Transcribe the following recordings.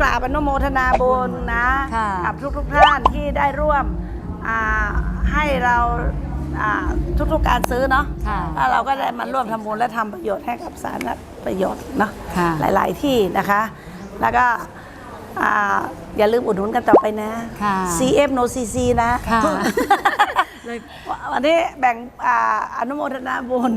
กราบอนุโมทนาบุญนะค่ะกับทุกๆท่านที่ได้ร่วมอ่าให้เราอ่าทุกๆการซื้อเนาะค่ะ แล้วเราก็ได้มาร่วมทำบุญและทำประโยชน์ให้กับสาธารณประโยชน์เนาะ ค่ะ หลาย ๆ ที่นะคะ แล้วก็อ่าอย่าลืมอุดหนุนกันต่อไปนะ ค่ะ CF no CC นะค่ะ เลยวันนี้แบ่งอ่าอนุโมทนาบุญ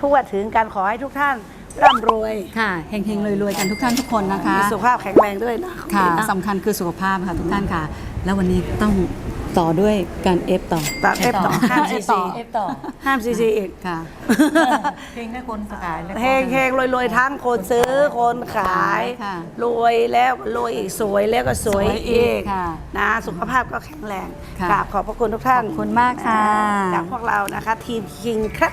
ทั่วถึงการขอให้ทุกท่าน ร่ำรวย ค่ะเฮงๆรวยๆกันทุกท่านทุกคนนะคะ มีสุขภาพแข็งแรงด้วยนะค่ะนะสำคัญคือสุขภาพค่ะทุกท่านค่ะ แล้ววันนี้ต้องต่อด้วยการเอฟต่อ ตัดเอฟต่อห้ามซีต่ซีอ เอฟต่อห้ามซีซีอีกค่ะ เพลงให้คนขายและคนเฮงเฮงรวยรวยทั้งคนซื้อคนขายค่ะ รวยแล้วก็รวยอีกสวยแล้วก็สวยสวยอีอีกกค่ะ นะ สุขภาพก็แข็งแรงค่ะ กราบขอบพระคุณทุกท่านขอบคุณมากค่ะ จากพวกเรานะคะ ทีมคิงครับ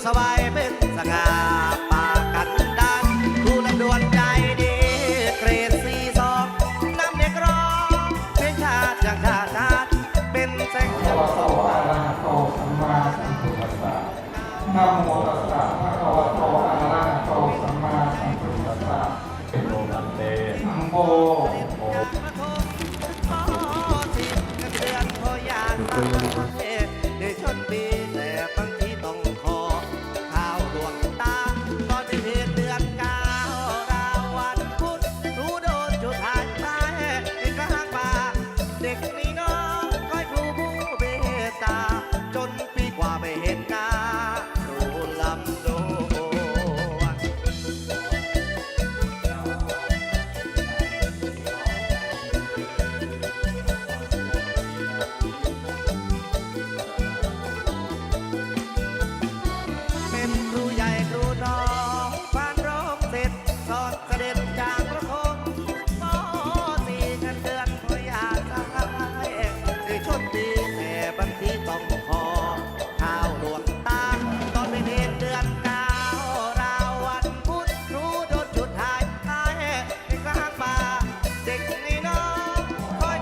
sabay ด็นี่งคอ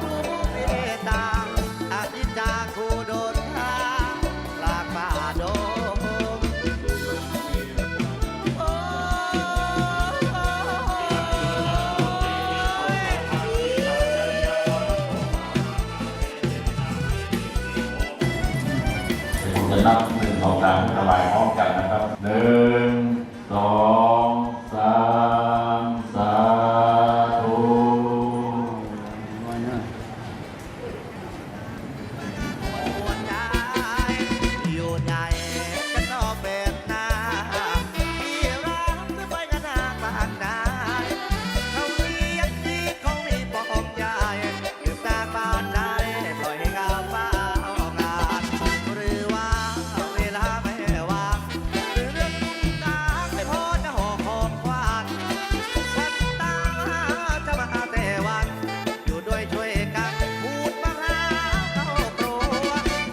ดหนึ่งสองสามระบายพร้อมกันนะครับหนึ่งสอง